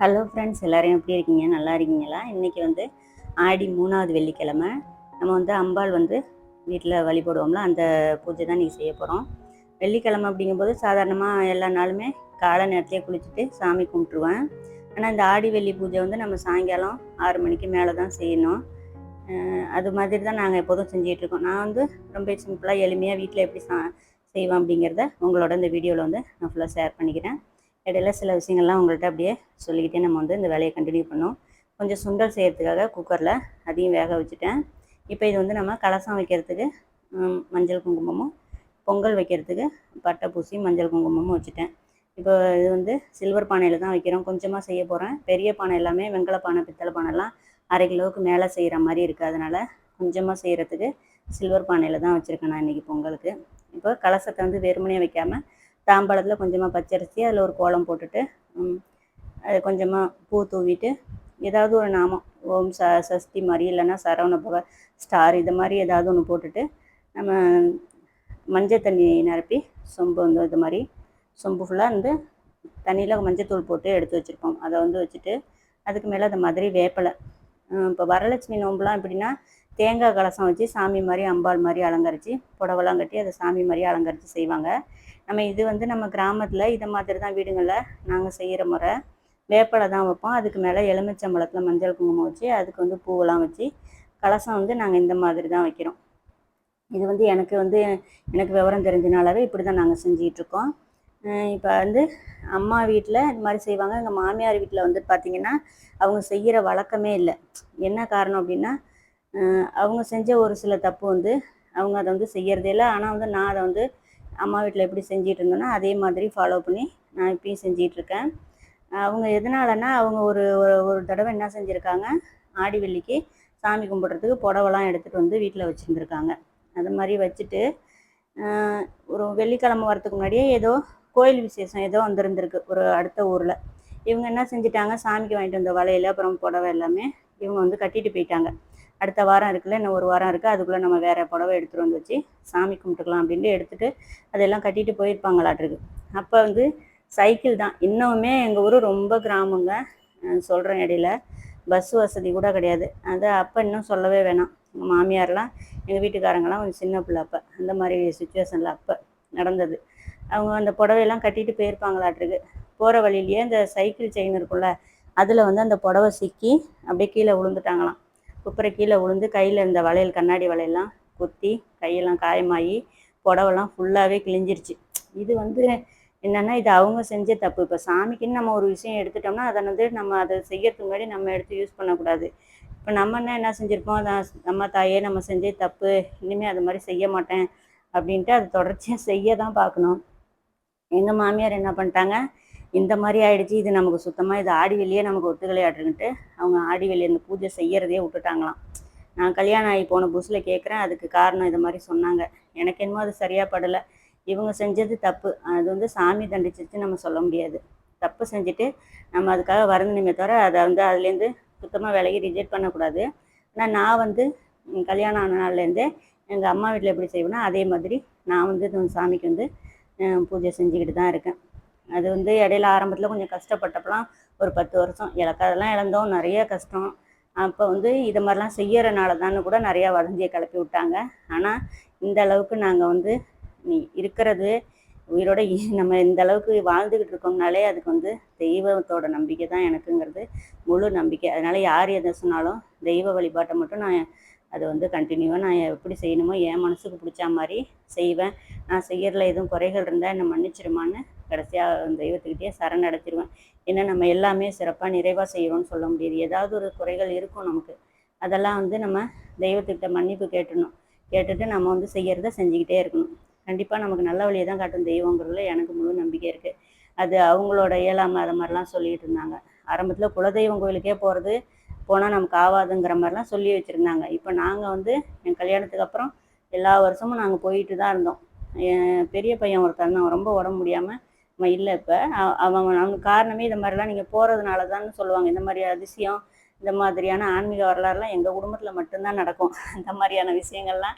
Hello friends எல்லோரும் எப்படி இருக்கீங்க? நல்லா இருக்கீங்களா? இன்றைக்கி வந்து ஆடி மூணாவது வெள்ளிக்கிழமை. நம்ம வந்து அம்பாள் வந்து வீட்டில் வழிபடுவோம்ல அந்த பூஜை தான் இன்றைக்கி செய்ய போகிறோம் வெள்ளிக்கிழமை அப்படிங்கும்போது சாதாரணமாக எல்லா நாளுமே காலை நேரத்தையே குளிச்சுட்டு சாமி கும்பிட்ருவேன் ஆனால் இந்த ஆடி வெள்ளி பூஜை வந்து நம்ம சாயங்காலம் ஆறு மணிக்கு மேலே தான் செய்யணும். அது மாதிரி தான் நாங்கள் எப்போதும் செஞ்சிகிட்ருக்கோம் நான் வந்து ரொம்ப சிம்பிளாக எளிமையாக வீட்டில் எப்படி சா செய்வேன் அப்படிங்கிறத உங்களோட இந்த வீடியோவில் வந்து நான் ஃபுல்லாக ஷேர் பண்ணிக்கிறேன். இடையில சில விஷயங்கள்லாம் உங்கள்கிட்ட அப்படியே சொல்லிக்கிட்டே நம்ம வந்து இந்த வேலையை கண்டினியூ பண்ணோம். கொஞ்சம் சுண்டல் செய்கிறதுக்காக குக்கரில் அதையும் வேக வச்சுட்டேன். இப்போ இது வந்து நம்ம கலசம் வைக்கிறதுக்கு மஞ்சள் குங்குமமும் பொங்கல் வைக்கிறதுக்கு பட்டை பூசி மஞ்சள் குங்குமமும் வச்சுட்டேன். இப்போ இது வந்து சில்வர் பானையில் தான் வைக்கிறோம். கொஞ்சமாக செய்ய போகிறேன் பெரிய பானை எல்லாமே வெங்கல பானை பித்தளை பானைலாம் அரை கிலோவுக்கு மேலே செய்கிற மாதிரி இருக்குது அதனால் கொஞ்சமாக செய்கிறதுக்கு சில்வர் பானையில் தான் வச்சுருக்கேன் நான் இன்றைக்கி பொங்கலுக்கு. இப்போ கலசத்தை வந்து வெறுமனே வைக்காமல் தாம்பாளத்தில் கொஞ்சமாக பச்சரிசி அதில் ஒரு கோலம் போட்டுட்டு அது கொஞ்சமாக பூ தூவிட்டு ஏதாவது ஒரு நாமம் ஓம் ச சஷ்டி மாதிரி இல்லைன்னா சரவண பவ ஸ்டார் இது மாதிரி ஏதாவது ஒன்று போட்டுட்டு நம்ம மஞ்சள் தண்ணி நிரப்பி சொம்பு வந்து இது மாதிரி சொம்பு ஃபுல்லாக வந்து தண்ணியில் மஞ்சத்தூள் போட்டு எடுத்து வச்சுருப்போம். அதை வந்து வச்சுட்டு அதுக்கு மேலே அந்த மாதிரி வேப்பிலை. இப்போ வரலட்சுமி நோம்புலாம் எப்படின்னா தேங்காய் கலசம் வச்சு சாமி மாதிரி அம்பாள் மாதிரி அலங்கரித்து புடவெல்லாம் கட்டி அதை சாமி மாதிரி அலங்கரித்து செய்வாங்க. நம்ம இது வந்து நம்ம கிராமத்தில் இதை மாதிரி தான் வீடுங்களில் நாங்கள் செய்கிற முறை. வேப்பலை தான் வைப்போம். அதுக்கு மேலே எலுமிச்சம்பழத்தில் மஞ்சள் குங்குமம் வச்சு அதுக்கு வந்து பூவெல்லாம் வச்சு கலசம் வந்து நாங்கள் இந்த மாதிரி தான் வைக்கிறோம். இது வந்து எனக்கு வந்து எனக்கு விவரம் தெரிஞ்சனாலவே இப்படி தான் நாங்கள் செஞ்சிகிட்ருக்கோம் இப்போ வந்து அம்மா வீட்டில் இந்த மாதிரி செய்வாங்க. எங்கள் மாமியார் வீட்டில் வந்து பார்த்திங்கன்னா அவங்க செய்கிற வழக்கமே இல்லை. என்ன காரணம் அப்படின்னா அவங்க செஞ்ச ஒரு சில தப்பு வந்து அவங்க அதை வந்து செய்யறதே இல்லை. ஆனால் வந்து நான் அதை வந்து அம்மா வீட்டில் எப்படி செஞ்சிட்டு இருந்தேனோ அதே மாதிரி ஃபாலோ பண்ணி நான் இப்பயும் செஞ்சிகிட்ருக்கேன் அவங்க எதனாலன்னா அவங்க ஒரு ஒரு- ஒரு தடவை என்ன செஞ்சுருக்காங்க ஆடி வெள்ளிக்கு சாமி கும்பிட்றதுக்கு புடவெல்லாம் எடுத்துகிட்டு வந்து வீட்டில் வச்சுருந்துருக்காங்க. அது மாதிரி வச்சுட்டு ஒரு வெள்ளிக்கிழமை வரதுக்கு முன்னாடியே ஏதோ கோயில் விசேஷம் ஏதோ வந்திருந்திருக்கு ஒரு அடுத்த ஊரில். இவங்க என்ன செஞ்சிட்டாங்க சாமிக்கு வாங்கிட்டு வந்த வலையில் அப்புறம் புடவை எல்லாமே இவங்க வந்து கட்டிட்டு போயிட்டாங்க. அடுத்த வாரம் இருக்குல்ல இன்னும் ஒரு வாரம் இருக்குது அதுக்குள்ளே நம்ம வேறு புடவை எடுத்துகிட்டு வந்து வச்சு சாமி கும்பிட்டுக்கலாம் அப்படின்ட்டு எடுத்துகிட்டு அதெல்லாம் கட்டிட்டு போயிருப்பாங்களாட்டிருக்கு அப்போ வந்து சைக்கிள் தான். இன்னுமே எங்கள் ஊர் ரொம்ப கிராமங்க. சொல்கிறேன் இடையில பஸ் வசதி கூட கிடையாது. அது அப்போ இன்னும் சொல்லவே வேணாம். எங்கள் மாமியார்லாம் எங்கள் வீட்டுக்காரங்கெல்லாம் கொஞ்சம் சின்ன பிள்ளை அப்போ. அந்த மாதிரி சுச்சுவேஷனில் அப்போ நடந்தது. அவங்க அந்த புடவையெல்லாம் கட்டிட்டு போயிருப்பாங்களாட்டிருக்கு போகிற வழியிலேயே இந்த சைக்கிள் செயின் இருக்குல்ல அதில் வந்து அந்த புடவை சிக்கி அப்படியே கீழே விழுந்துட்டாங்களாம். குப்புற கீழே விழுந்து கையில் இருந்த வளையல் கண்ணாடி வளையல்லாம் குத்தி கையெல்லாம் காயமாகி புடவெல்லாம் ஃபுல்லாகவே கிழிஞ்சிருச்சு. இது வந்து என்னன்னா இது அவங்க செஞ்ச தப்பு. இப்போ சாமிக்குன்னு நம்ம ஒரு விஷயம் எடுத்துட்டோம்னா அதை வந்து நம்ம அதை செய்யறதுக்கு முன்னாடி நம்ம எடுத்து யூஸ் பண்ணக்கூடாது. இப்போ நம்ம என்ன என்ன செஞ்சுருப்போம்? அதான் நம்ம தாயே நம்ம செஞ்சே தப்பு. இனிமேல் அது மாதிரி செய்ய மாட்டேன் அப்படின்ட்டு அது தொடர்ச்சியாக செய்ய தான் பார்க்கணும். எங்கள் மாமியார் என்ன பண்ணிட்டாங்க? இந்த மாதிரி ஆயிடுச்சு இது நமக்கு சுத்தமாக இது ஆடி வெளியே நமக்கு ஒத்துக்கலையாட்டுன்ட்டு அவங்க ஆடி வெளியே அந்த பூஜை செய்யறதே விட்டுட்டாங்களாம். நான் கல்யாணம் ஆகி போன புதுசில் கேட்குறேன் அதுக்கு காரணம் இது மாதிரி சொன்னாங்க. எனக்கு என்னமோ அது சரியாக படலை. இவங்க செஞ்சது தப்பு. அது வந்து சாமி தண்டிச்சிருச்சு நம்ம சொல்ல முடியாது. தப்பு செஞ்சுட்டு நம்ம அதுக்காக வருந்தணுமே தவிர அதை வந்து அதுலேருந்து சுத்தமாக விலகி ரிஜெக்ட் பண்ணக்கூடாது. ஆனால் நான் வந்து கல்யாணம் ஆன நாள்லேருந்தே எங்கள் அம்மா வீட்டில் எப்படி செய்வேன்னா அதே மாதிரி நான் வந்து சாமிக்கு வந்து பூஜை செஞ்சுக்கிட்டு தான் இருக்கேன். அது வந்து இடையில ஆரம்பத்தில் கொஞ்சம் கஷ்டப்பட்டப்பெல்லாம் ஒரு பத்து வருஷம். எனக்கு அதெல்லாம் இழந்தோம். நிறைய கஷ்டம். அப்போ வந்து இதை மாதிரிலாம் செய்யறனால தான் கூட நிறையா வதந்தியை கிளப்பி விட்டாங்க. ஆனால் இந்த அளவுக்கு நாங்கள் வந்து நீ இருக்கிறது உயிரோட இ- நம்ம இந்த அளவுக்கு வாழ்ந்துக்கிட்டு இருக்கோம்னாலே அதுக்கு வந்து தெய்வத்தோட நம்பிக்கை தான் எனக்குங்கிறது. முழு நம்பிக்கை. அதனால் யார் எதை சொன்னாலும் தெய்வ வழிபாட்டை மட்டும் நான் அது வந்து கண்டினியூவாக நான் எப்படி செய்யணுமோ என் மனசுக்கு பிடிச்ச மாதிரி செய்வேன். நான் செய்யறதுல எதுவும் குறைகள் இருந்தால் என்னை மன்னிச்சிருமான்னு கடைசியாக தெய்வத்துக்கிட்டே சரணடைச்சிருவேன் ஏன்னா நம்ம எல்லாமே சிறப்பாக நிறைவாக செய்கிறோம்னு சொல்ல முடியாது. ஏதாவது ஒரு குறைகள் இருக்கும் நமக்கு. அதெல்லாம் வந்து நம்ம தெய்வத்துக்கிட்ட மன்னிப்பு கேட்டணும் கேட்டுட்டு நம்ம வந்து செய்கிறத செஞ்சுக்கிட்டே இருக்கணும். கண்டிப்பாக நமக்கு நல்ல வழியை தான் காட்டும் தெய்வங்கிறதுல எனக்கு முழு நம்பிக்கை இருக்குது அது அவங்களோட இயலாமை அதை மாதிரிலாம் சொல்லிட்டு இருந்தாங்க. ஆரம்பத்தில் குலதெய்வம் கோயிலுக்கே போகிறது போனால் நமக்கு ஆகாதுங்கிற மாதிரிலாம் சொல்லி வச்சுருந்தாங்க. இப்போ நாங்கள் வந்து என் கல்யாணத்துக்கு அப்புறம் எல்லா வருஷமும் நாங்கள் போயிட்டு தான் இருந்தோம். என் பெரிய பையன் ஒருத்தர் தான் ரொம்ப உடம்பு முடியாமல் அவன் இல்லை இப்போ. அவன் அவங்க காரணமே இந்த மாதிரிலாம் நீங்கள் போகிறதுனால தான் சொல்லுவாங்க. இந்த மாதிரி அதிசயம் இந்த மாதிரியான ஆன்மீக வரலாறுலாம் எங்கள் குடும்பத்தில் மட்டும்தான் நடக்கும். இந்த மாதிரியான விஷயங்கள்லாம்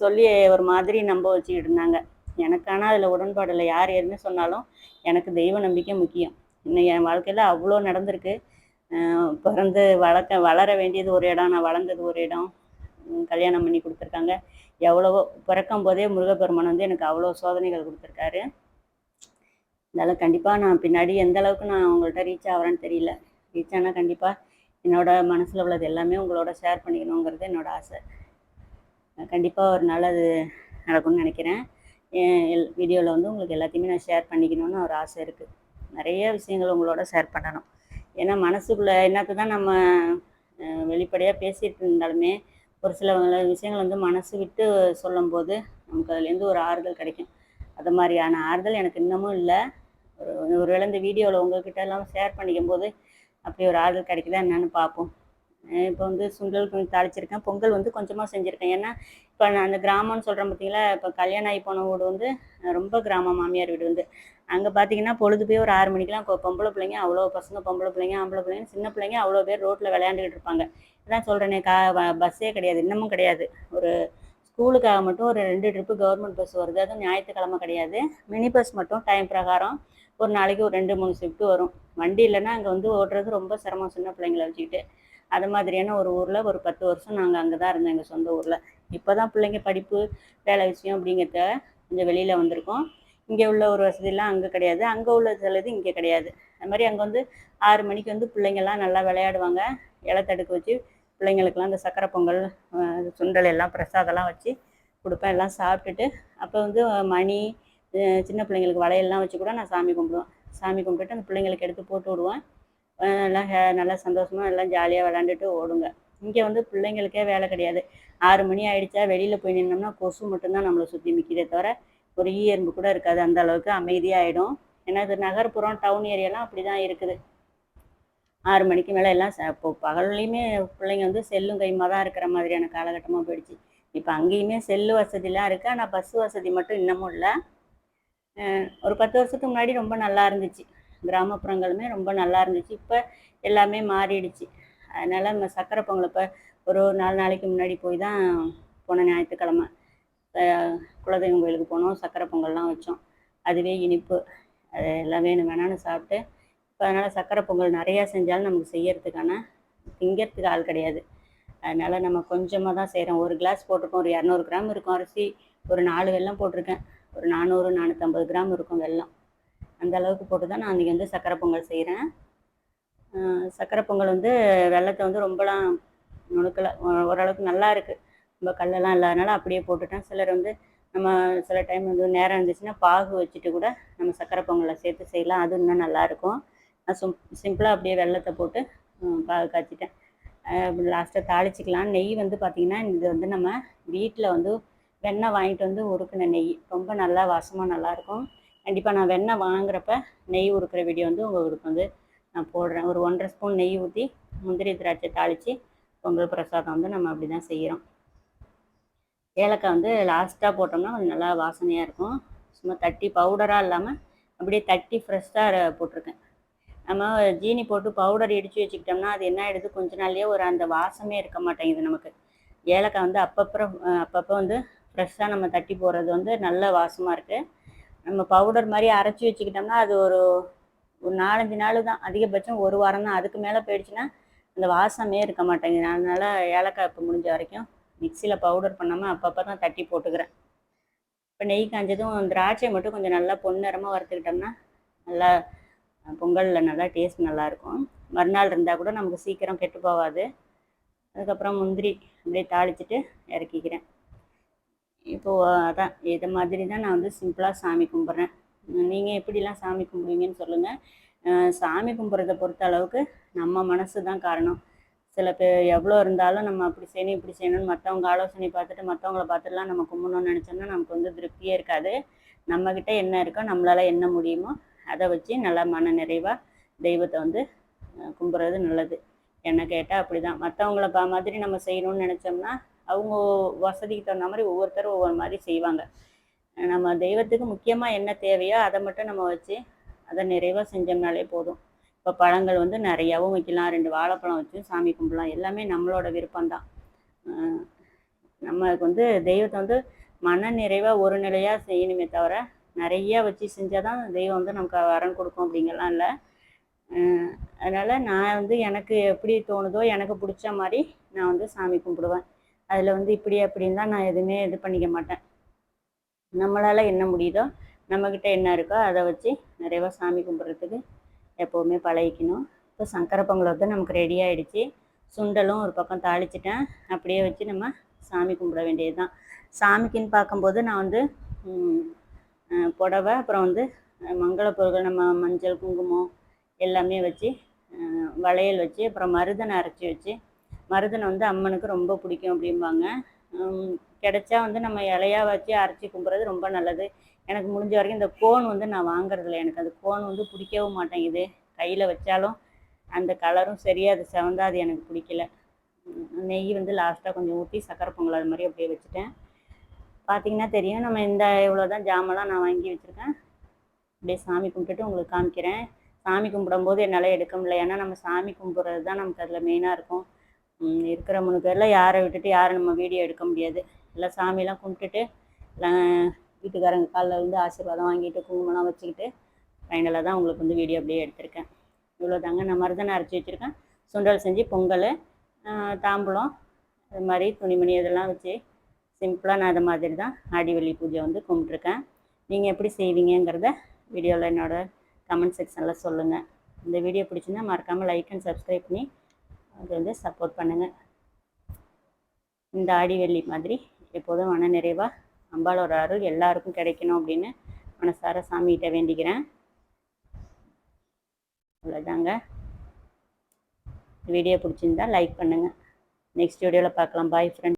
சொல்லி ஒரு மாதிரி நம்ப வச்சுக்கிட்டு இருந்தாங்க. எனக்கான அதில் உடன்பாடு இல்லை. யார் எதுன்னு சொன்னாலும் எனக்கு தெய்வ நம்பிக்கை முக்கியம். இன்னும் என் வாழ்க்கையில் அவ்வளோ நடந்திருக்கு. பிறந்து வளர்க்க வளர வேண்டியது ஒரு இடம் நான் வளர்ந்தது ஒரு இடம். கல்யாணம் பண்ணி கொடுத்துருக்காங்க. எவ்வளவோ பிறக்கும் போதே முருகப்பெருமான் வந்து எனக்கு அவ்வளோ சோதனைகள் கொடுத்துருக்காரு. இருந்தாலும் கண்டிப்பாக நான் பின்னாடி எந்த அளவுக்கு நான் உங்கள்கிட்ட ரீச் ஆகிறேன்னு தெரியல. ரீச் ஆனால் கண்டிப்பாக என்னோட மனசில் உள்ளது எல்லாமே உங்களோட ஷேர் பண்ணிக்கணுங்கிறது என்னோட ஆசை. கண்டிப்பாக ஒரு நாள் அது நடக்கும்னு நினைக்கிறேன். என் வீடியோவில் வந்து உங்களுக்கு எல்லாத்தையுமே நான் ஷேர் பண்ணிக்கணும்னு ஒரு ஆசை இருக்குது நிறைய விஷயங்கள் உங்களோட ஷேர் பண்ணணும். ஏன்னா மனசுக்குள்ளே என்னத்தை தான் நம்ம வெளிப்படையாக பேசிகிட்டு இருந்தாலுமே ஒரு சில விஷயங்கள் வந்து மனசு விட்டு சொல்லும்போது நமக்கு அதுலேருந்து ஒரு ஆறுதல் கிடைக்கும். அது மாதிரியான ஆறுதல் எனக்கு இன்னமும் இல்லை. ஒரு ஒருவேளை இந்த வீடியோவில் உங்ககிட்ட எல்லாம் ஷேர் பண்ணிக்கும் போது அப்படி ஒரு ஆறுதல் கிடைக்குதா என்னன்னு பார்ப்போம். இப்போ வந்து சுண்டல் கொஞ்சம் தாளிச்சிருக்கேன். பொங்கல் வந்து கொஞ்சமாக செஞ்சுருக்கேன். ஏன்னா இப்போ நான் அந்த கிராமம்னு சொல்கிறேன் பார்த்தீங்களா இப்போ கல்யாணம் ஆகி போன வீடு வந்து ரொம்ப கிராமம் மாமியார் வீடு வந்து. அங்கே பார்த்தீங்கன்னா பொழுது போய் ஒரு ஆறு மணிக்கெலாம் பொம்பளை பிள்ளைங்க அவ்வளோ பசங்க பொம்பளை பிள்ளைங்க ஆம்பளை பிள்ளைங்க சின்ன பிள்ளைங்க அவ்வளோ பேர் ரோட்டில் விளையாண்டுக்கிட்டு இருப்பாங்க. இதான் சொல்கிறேனே கா பஸ்ஸே கிடையாது இன்னமும் கிடையாது. ஒரு ஸ்கூலுக்காக மட்டும் ஒரு ரெண்டு ட்ரிப்பு கவர்மெண்ட் பஸ் வருது. அதுவும் ஞாயிற்றுக்கிழமை கிடையாது. மினி பஸ் மட்டும் டைம் பிரகாரம் ஒரு நாளைக்கு ஒரு ரெண்டு மூணு ஷிஃப்ட் வரும். வண்டி இல்லைன்னா அங்கே வந்து ஓட்டுறது ரொம்ப சிரமம். சின்ன பிள்ளைங்கள வச்சுக்கிட்டு. அது மாதிரியான ஒரு ஊரில் ஒரு பத்து வருஷம் நாங்கள் அங்கே தான் இருந்தோம் எங்கள் சொந்த ஊரில். இப்போ தான் பிள்ளைங்க படிப்பு வேலை விஷயம் அப்படிங்கிறத கொஞ்சம் வெளியில் வந்திருக்கோம். இங்கே உள்ள ஒரு வசதியெல்லாம் அங்கே கிடையாது. அங்கே உள்ள சிலது இங்கே கிடையாது. அது மாதிரி அங்கே வந்து ஆறு மணிக்கு வந்து பிள்ளைங்கள்லாம் நல்லா விளையாடுவாங்க. இலை தடுக்க வச்சு பிள்ளைங்களுக்கெல்லாம் இந்த சக்கரை பொங்கல் சுண்டல் எல்லாம் பிரசாதம்லாம் வச்சு கொடுப்பேன். எல்லாம் சாப்பிட்டுட்டு அப்போ வந்து மணி சின்ன பிள்ளைங்களுக்கு வளையல்லாம் வச்சு கூட நான் சாமி கும்பிடுவேன். சாமி கும்பிட்டுட்டு அந்த பிள்ளைங்களுக்கு எடுத்து போட்டு விடுவேன். எல்லாம் நல்லா ஹே- நல்லா சந்தோஷமாக எல்லாம் ஜாலியாக விளாண்டுட்டு ஓடுங்க. இங்கே வந்து பிள்ளைங்களுக்கே வேலை கிடையாது. ஆறு மணி ஆயிடுச்சா வெளியில் போய் நின்னோம்னா கொசு மட்டும்தான் நம்மளை சுற்றி நிற்கிறதே தவிர ஒரு ஈ எறும்பு கூட இருக்காது. அந்த அளவுக்கு அமைதியாகிடும் ஏன்னா இது நகர்ப்புறம் டவுன் ஏரியாலாம் அப்படி தான் இருக்குது. ஆறு மணிக்கு மேலே எல்லாம் ச- இப்போ பகல்லையுமே பிள்ளைங்க வந்து செல்லும் கைமாக தான் இருக்கிற மாதிரியான காலகட்டமாக போயிடுச்சு. இப்போ அங்கேயுமே செல்லு வசதிலாம் இருக்குது ஆனால் பஸ் வசதி மட்டும் இன்னமும் இல்லை. ஒரு பத்து வருஷத்துக்கு முன்னாடி ரொம்ப நல்லா இருந்துச்சு. கிராமப்புறங்களுமே ரொம்ப நல்லா இருந்துச்சு. இப்போ எல்லாமே மாறிடுச்சு. அதனால் நம்ம சக்கரை பொங்கல் இப்போ ஒரு நாலு நாளைக்கு முன்னாடி போய் தான் போன ஞாயிற்றுக்கிழமை. குலதெய்வம் கோயிலுக்கு போனோம். சக்கரை பொங்கல்லாம் வச்சோம். அதுவே இனிப்பு. அது எல்லாம் வேணும் வேணான்னு சாப்பிட்டு இப்போ அதனால் சக்கரை பொங்கல் நிறையா செஞ்சாலும் நமக்கு செய்யறதுக்கான திங்கிறதுக்கு ஆள் கிடையாது. அதனால் நம்ம கொஞ்சமாக தான் செய்கிறோம் ஒரு கிளாஸ் போட்டிருக்கோம். ஒரு இரநூறு கிராம் இருக்கும் அரிசி. ஒரு நாலு வெள்ளம் போட்டிருக்கேன். ஒரு நானூறு நானூற்றம்பது கிராம் இருக்கும் வெள்ளம் அந்த அளவுக்கு போட்டு தான் நான் அன்றைக்கி வந்து சக்கரை பொங்கல் செய்கிறேன் சக்கரை பொங்கல் வந்து வெள்ளத்தை வந்து ரொம்பலாம் நுணுக்கலை. ஓரளவுக்கு நல்லா இருக்குது ரொம்ப கல்லெல்லாம் இல்லாதனால அப்படியே போட்டுட்டேன். சிலர் வந்து நம்ம சில டைம் வந்து நேரம் இருந்துச்சுன்னா பாகு வச்சுட்டு கூட நம்ம சக்கரை பொங்கலை சேர்த்து செய்யலாம். அது இன்னும் நல்லாயிருக்கும் சும் சிம்பிளாக அப்படியே வெள்ளத்தை போட்டு ம், பாகு காய்ச்சிட்டேன். லாஸ்ட்டாக தாளிச்சிக்கலாம் நெய் வந்து பார்த்திங்கன்னா இது வந்து நம்ம வீட்டில் வந்து வெண்ணெய் வாங்கிட்டு வந்து உருக்குன நெய். ரொம்ப நல்லா வாசமாக நல்லாயிருக்கும். கண்டிப்பாக நான் வெண்ணெய் வாங்குறப்ப நெய் உருக்கிற வீடியோ வந்து உங்களுக்கு வந்து நான் போடுறேன். ஒரு ஒன்றரை ஸ்பூன் நெய் ஊற்றி முந்திரி திராட்சை தாளித்து பொங்கல் பிரசாதம் வந்து நம்ம அப்படி தான் செய்கிறோம் ஏலக்காய் வந்து லாஸ்ட்டாக போட்டோம்னா கொஞ்சம் நல்லா வாசனையாக இருக்கும். சும்மா தட்டி பவுடராக இல்லாமல் அப்படியே தட்டி ஃப்ரெஷ்ஷாக போட்டிருக்கேன். நம்ம ஜீனி போட்டு பவுடர் இடித்து வச்சுக்கிட்டோம்னா அது என்ன ஆகிடுது கொஞ்ச நாள்லேயே ஒரு அந்த வாசமே இருக்க மாட்டேங்குது நமக்கு. ஏலக்காய் வந்து அப்பப்போ அப்பப்போ வந்து ஃப்ரெஷ்ஷாக நம்ம தட்டி போடுறது வந்து நல்ல வாசமாக இருக்குது நம்ம பவுடர் மாதிரி அரைச்சி வச்சுக்கிட்டோம்னா அது ஒரு ஒரு நாலஞ்சு நாள் தான் அதிகபட்சம் ஒரு வாரம் தான் அதுக்கு மேலே போயிடுச்சுன்னா அந்த வாசமே இருக்க மாட்டேங்குது. அதனால ஏலக்காய் இப்போ முடிஞ்ச வரைக்கும் மிக்சியில் பவுடர் பண்ணாமல் அப்பப்போ தான் தட்டி போட்டுக்கிறேன். இப்போ நெய் காஞ்சதும் திராட்சை மட்டும் கொஞ்சம் நல்லா பொன்னிறமாக வறுத்துக்கிட்டோம்னா நல்லா பொங்கலில் நல்லா டேஸ்ட் நல்லாயிருக்கும். மறுநாள் இருந்தால் கூட நமக்கு சீக்கிரம் கெட்டு போகாது. அதுக்கப்புறம் முந்திரி அப்படியே தாளிச்சிட்டு இறக்கிக்கிறேன். இப்போது அதான் இதை மாதிரி தான் நான் வந்து சிம்பிளாக சாமி கும்பிட்றேன். நீங்கள் எப்படிலாம் சாமி கும்பிடுவீங்கன்னு சொல்லுங்கள் சாமி கும்பிட்றத பொறுத்த அளவுக்கு நம்ம மனசு தான் காரணம். சில பேர் எவ்வளோ இருந்தாலும் நம்ம அப்படி செய்யணும் இப்படி செய்யணும்னு மற்றவங்க ஆலோசனை பார்த்துட்டு மற்றவங்கள பார்த்துட்டுலாம் நம்ம கும்பிடணும்னு நினச்சோம்னா நமக்கு வந்து திருப்தியே இருக்காது. நம்மக்கிட்ட என்ன இருக்கோ நம்மளால் என்ன முடியுமோ அதை வச்சு நல்லா மன நிறைவாக தெய்வத்தை வந்து கும்பிட்றது நல்லது. என்ன கேட்டால் அப்படி தான் மற்றவங்கள பா மாதிரி நம்ம செய்யணும்னு நினச்சோம்னா அவங்க வசதிக்கு தகுந்த மாதிரி ஒவ்வொருத்தரும் ஒவ்வொரு மாதிரி செய்வாங்க. நம்ம தெய்வத்துக்கு முக்கியமாக என்ன தேவையோ அதை மட்டும் நம்ம வச்சு அதை நிறைவாக செஞ்சோம்னாலே போதும். இப்போ பழங்கள் வந்து நிறையாவும் வைக்கலாம். ரெண்டு வாழைப்பழம் வச்சும் சாமி கும்பிடலாம். எல்லாமே நம்மளோட விருப்பம்தான். நம்மளுக்கு நமக்கு வந்து தெய்வத்தை வந்து மன நிறைவாக ஒரு நிலையாக செய்யணுமே தவிர நிறையா வச்சு செஞ்சால் தான் தெய்வம் வந்து நமக்கு வரன் கொடுக்கும் அப்படிங்கலாம் இல்லை. அதனால் நான் வந்து எனக்கு எப்படி தோணுதோ எனக்கு பிடிச்ச மாதிரி நான் வந்து சாமி கும்பிடுவேன். அதில் வந்து இப்படி அப்படின்னு தான் நான் எதுவுமே இது பண்ணிக்க மாட்டேன். நம்மளால் என்ன முடியுதோ நம்மக்கிட்ட என்ன இருக்கோ அதை வச்சு நிறைவாக சாமி கும்பிட்றதுக்கு எப்போவுமே பழகிக்கணும். இப்போ சங்கர பொங்கல் வந்து நமக்கு ரெடி ஆகிடுச்சி சுண்டலும் ஒரு பக்கம் தாளிச்சிட்டேன். அப்படியே வச்சு நம்ம சாமி கும்பிட வேண்டியது தான் சாமிக்குன்னு பார்க்கும்போது நான் வந்து புடவை அப்புறம் வந்து மங்கள பொருட்கள் நம்ம மஞ்சள் குங்குமம் எல்லாமே வச்சு வளையல் வச்சு அப்புறம் மருதனை அரைச்சி வச்சு மருதனை வந்து அம்மனுக்கு ரொம்ப பிடிக்கும் அப்படிம்பாங்க. கிடைச்சா வந்து நம்ம இலையா வச்சு அரைச்சி கும்பிட்றது ரொம்ப நல்லது. எனக்கு முடிஞ்ச வரைக்கும் இந்த கோன் வந்து நான் வாங்குறதில்ல. எனக்கு அந்த கோன் வந்து பிடிக்கவும் மாட்டேங்குது. கையில் வச்சாலும் அந்த கலரும் சரியாக அது செவந்தா அது எனக்கு பிடிக்கல. நெய் வந்து லாஸ்ட்டாக கொஞ்சம் ஊற்றி சக்கரை பொங்கல் அது மாதிரி அப்படியே வச்சுட்டேன். பார்த்தீங்கன்னா தெரியும். நம்ம இந்த இவ்வளோ தான் ஜாமெல்லாம் நான் வாங்கி வச்சுருக்கேன். அப்படியே சாமி கும்பிட்டுட்டு உங்களுக்கு காமிக்கிறேன். சாமி கும்பிடும்போது என்னால் எடுக்க முடியல. ஏன்னா நம்ம சாமி கும்பிட்றது தான் நமக்கு அதில் மெயினாக இருக்கும். இருக்கிற மூணு பேரில் யாரை விட்டுட்டு யாரை நம்ம வீடியோ எடுக்க முடியாது. எல்லாம் சாமியெல்லாம் கும்பிட்டுட்டு எல்லாம் வீட்டுக்காரங்க காலில் இருந்து ஆசீர்வாதம் வாங்கிட்டு குங்குமம்லாம் வச்சுக்கிட்டு ஃபைனலாக தான் உங்களுக்கு வந்து வீடியோ அப்படியே எடுத்திருக்கேன். இவ்வளோ தாங்க நான் மருதனை அரைச்சி வச்சுருக்கேன். சுண்டல் செஞ்சு பொங்கல் தாம்பூலம் அது மாதிரி துணிமணி இதெல்லாம் வச்சு சிம்பிளாக நான் அது மாதிரி தான் ஆடிவள்ளி பூஜை வந்து கும்பிட்ருக்கேன் நீங்கள் எப்படி செய்வீங்கிறத வீடியோவில் என்னோடய கமெண்ட் செக்ஷனில் சொல்லுங்கள் இந்த வீடியோ பிடிச்சிருந்தா மறக்காமல் லைக் அண்ட் சப்ஸ்கிரைப் பண்ணி அது வந்து சப்போர்ட் பண்ணுங்கள் இந்த ஆடி வெள்ளி மாதிரி எப்போதும் மன நிறைவாக அம்பாலோட அருள் எல்லாருக்கும் கிடைக்கணும் அப்படின்னு மனசார சாமிகிட்ட வேண்டிக்கிறேன். அவ்வளோதாங்க வீடியோ பிடிச்சிருந்தா லைக் பண்ணுங்கள் நெக்ஸ்ட் வீடியோவில் பார்க்கலாம். பாய் ஃப்ரெண்ட்